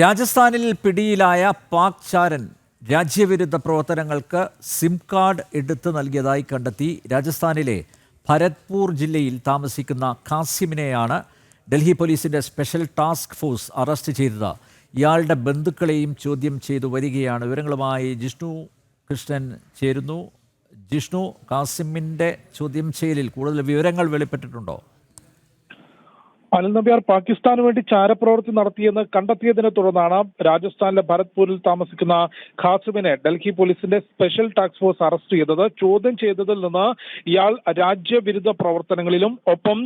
രാജസ്ഥാനിൽ പിടിയിലായ പാക് ചാരൻ രാജ്യവിരുദ്ധ പ്രവർത്തനങ്ങൾക്ക് സിം കാർഡ് എടുത്തു നൽകിയതായി കണ്ടെത്തി രാജസ്ഥാനിലെ ഭരത്പൂർ ജില്ലയിൽ താമസിക്കുന്ന ഖാസിമിനെയാണ് ഡൽഹി പോലീസിന്റെ സ്പെഷ്യൽ ടാസ്ക് ഫോഴ്സ് അറസ്റ്റ് ചെയ്തത്. ഇയാളുടെ ബന്ധുക്കളെയും ചോദ്യം ചെയ്തു വരികയാണ്. വിവരങ്ങളുമായി ജിഷ്ണു കൃഷ്ണൻ ചേരുന്നു. ജിഷ്ണു ഖാസിമിന്റെ ചോദ്യം ചെയ്യലിൽ കൂടുതൽ വിവരങ്ങൾ വെളിപ്പെട്ടിട്ടുണ്ടോ? അനിൽ നമ്പ്യാർ പാകിസ്ഥാന് വേണ്ടി ചാരപ്രവൃത്തി നടത്തിയെന്ന് കണ്ടെത്തിയതിനെ തുടർന്നാണ് രാജസ്ഥാനിലെ ഭരത്പൂരിൽ താമസിക്കുന്ന ഖാസിമിനെ ഡൽഹി പോലീസിന്റെ സ്പെഷ്യൽ ടാസ്ക് ഫോഴ്സ് അറസ്റ്റ് ചെയ്തത്. ചോദ്യം ചെയ്തതിൽ നിന്ന് ഇയാൾ രാജ്യവിരുദ്ധ പ്രവർത്തനങ്ങളിലും ഒപ്പം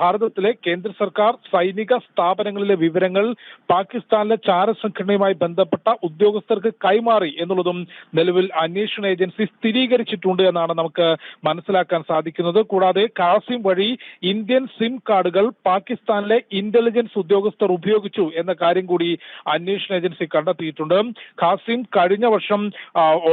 ഭാരതത്തിലെ കേന്ദ്ര സർക്കാർ സൈനിക സ്ഥാപനങ്ങളിലെ വിവരങ്ങൾ പാകിസ്ഥാനിലെ ചാരസംഘടനയുമായി ബന്ധപ്പെട്ട ഉദ്യോഗസ്ഥർക്ക് കൈമാറി എന്നുള്ളതും നിലവിൽ അന്വേഷണ ഏജൻസി സ്ഥിരീകരിച്ചിട്ടുണ്ട് എന്നാണ് നമുക്ക് മനസ്സിലാക്കാൻ സാധിക്കുന്നത്. കൂടാതെ കാസിം വഴി ഇന്ത്യൻ സിം കാർഡുകൾ പാകിസ്ഥാനിലെ ഇന്റലിജൻസ് ഉദ്യോഗസ്ഥർ ഉപയോഗിച്ചു എന്ന കാര്യം കൂടി അന്വേഷണ ഏജൻസി കണ്ടെത്തിയിട്ടുണ്ട്. ഖാസിം കഴിഞ്ഞ വർഷം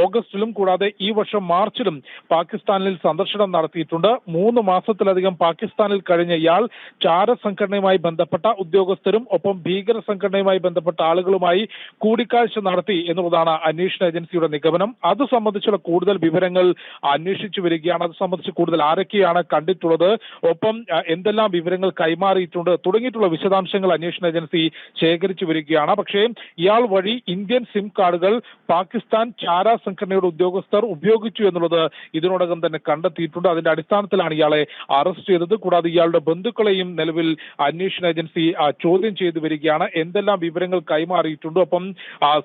ഓഗസ്റ്റിലും കൂടാതെ ഈ വർഷം മാർച്ചിലും പാകിസ്ഥാനിൽ സന്ദർശനം നടത്തിയിട്ടുണ്ട്. മൂന്ന് മാസത്തിലധികം പാകിസ്ഥാനിൽ കഴിഞ്ഞ ഇയാൾ ചാര സംഘടനയുമായി ബന്ധപ്പെട്ട ഉദ്യോഗസ്ഥരും ഒപ്പം ഭീകര സംഘടനയുമായി ബന്ധപ്പെട്ട ആളുകളുമായി കൂടിക്കാഴ്ച നടത്തി എന്നുള്ളതാണ് അന്വേഷണ ഏജൻസിയുടെ നിഗമനം. അത് സംബന്ധിച്ചുള്ള കൂടുതൽ വിവരങ്ങൾ അന്വേഷിച്ചു വരികയാണ്. അത് സംബന്ധിച്ച് കൂടുതൽ ആരൊക്കെയാണ് കണ്ടിട്ടുള്ളത്? ഒപ്പം എന്തെല്ലാം വിവരങ്ങൾ കൈമാറിയിട്ടുണ്ട്. തുടങ്ങിയിട്ടുള്ള വിശദാംശങ്ങൾ അന്വേഷണ ഏജൻസി ശേഖരിച്ചു വരികയാണ്. പക്ഷേ ഇയാൾ വഴി ഇന്ത്യൻ സിം കാർഡുകൾ പാകിസ്ഥാൻ ചാര സംഘടനയുടെ ഉദ്യോഗസ്ഥർ ഉപയോഗിച്ചു എന്നുള്ളത് ഇതിനോടകം തന്നെ കണ്ടെത്തിയിട്ടുണ്ട്. അതിന്റെ അടിസ്ഥാനത്തിലാണ് ഇയാളെ അറസ്റ്റ് ചെയ്തത്. കൂടാതെ ഇയാളുടെ ബന്ധുക്കളെയും നിലവിൽ അന്വേഷണ ഏജൻസി ചോദ്യം ചെയ്തു വരികയാണ്. എന്തെല്ലാം വിവരങ്ങൾ കൈമാറിയിട്ടുണ്ട്? അപ്പം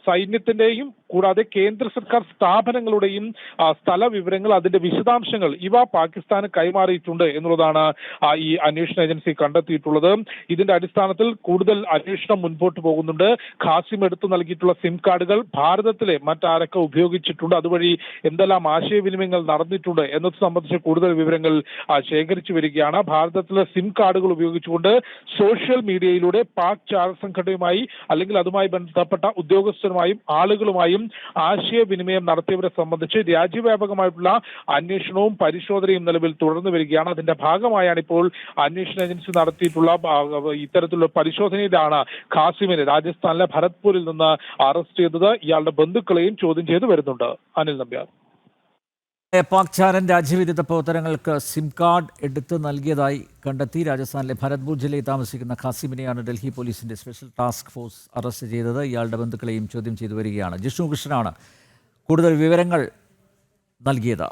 സൈന്യത്തിന്റെയും കൂടാതെ കേന്ദ്ര സർക്കാർ സ്ഥാപനങ്ങളുടെയും സ്ഥല വിവരങ്ങൾ അതിന്റെ വിശദാംശങ്ങൾ ഇവ പാകിസ്ഥാന് കൈമാറിയിട്ടുണ്ട് എന്നുള്ളതാണ് ഈ അന്വേഷണ ഏജൻസി കണ്ടെത്തിയിട്ടുള്ളത്. ഇതിന്റെ അടിസ്ഥാനത്തിൽ കൂടുതൽ അന്വേഷണം മുൻപോട്ട് പോകുന്നുണ്ട്. ഖാസിം എടുത്തു നൽകിയിട്ടുള്ള സിം കാർഡുകൾ ഭാരതത്തിലെ മറ്റാരൊക്കെ ഉപയോഗിച്ചിട്ടുണ്ട്. അതുവഴി എന്തെല്ലാം ആശയവിനിമയങ്ങൾ നടന്നിട്ടുണ്ട് എന്നത് സംബന്ധിച്ച് കൂടുതൽ വിവരങ്ങൾ ശേഖരിച്ചു വരികയാണ്. ഭാരതത്തിലെ സിം കാർഡുകൾ ഉപയോഗിച്ചുകൊണ്ട് സോഷ്യൽ മീഡിയയിലൂടെ പാക് ചാർ സംഘടനയുമായി അല്ലെങ്കിൽ അതുമായി ബന്ധപ്പെട്ട ഉദ്യോഗസ്ഥരുമായും ആളുകളുമായും ആശയവിനിമയം നടത്തിയവരെ സംബന്ധിച്ച് രാജ്യവ്യാപകമായിട്ടുള്ള അന്വേഷണവും പരിശോധനയും നിലവിൽ തുടർന്നു വരികയാണ്. അതിന്റെ ഭാഗമായാണ് ഇപ്പോൾ അന്വേഷണ ഏജൻസി നടത്തിയിട്ടുള്ള ഇത്തരത്തിലുള്ള പരിശോധനയിലാണ് ഖാസിമിനെ രാജസ്ഥാനിലെ ഭരത്പൂരിൽ നിന്ന് അറസ്റ്റ് ചെയ്തത്. ഇയാളുടെ ബന്ധുക്കളെയും ചോദ്യം ചെയ്തു വരുന്നുണ്ട്. അനിൽ നമ്പ്യാർ. പാക് ചാരൻ രാജ്യവിരുദ്ധ പ്രവർത്തനങ്ങൾക്ക് സിം കാർഡ് എടുത്ത് നൽകിയതായി കണ്ടെത്തി. രാജസ്ഥാനിലെ ഭരത്പൂർ ജില്ലയിൽ താമസിക്കുന്ന ഖാസിമിനെയാണ് ഡൽഹി പോലീസിന്റെ സ്പെഷ്യൽ ടാസ്ക് ഫോഴ്സ് അറസ്റ്റ് ചെയ്തത്. ഇയാളുടെ ബന്ധുക്കളെയും ചോദ്യം ചെയ്തു വരികയാണ്. ജിഷ്ണു കൃഷ്ണനാണ് കൂടുതൽ വിവരങ്ങൾ നൽകിയത്.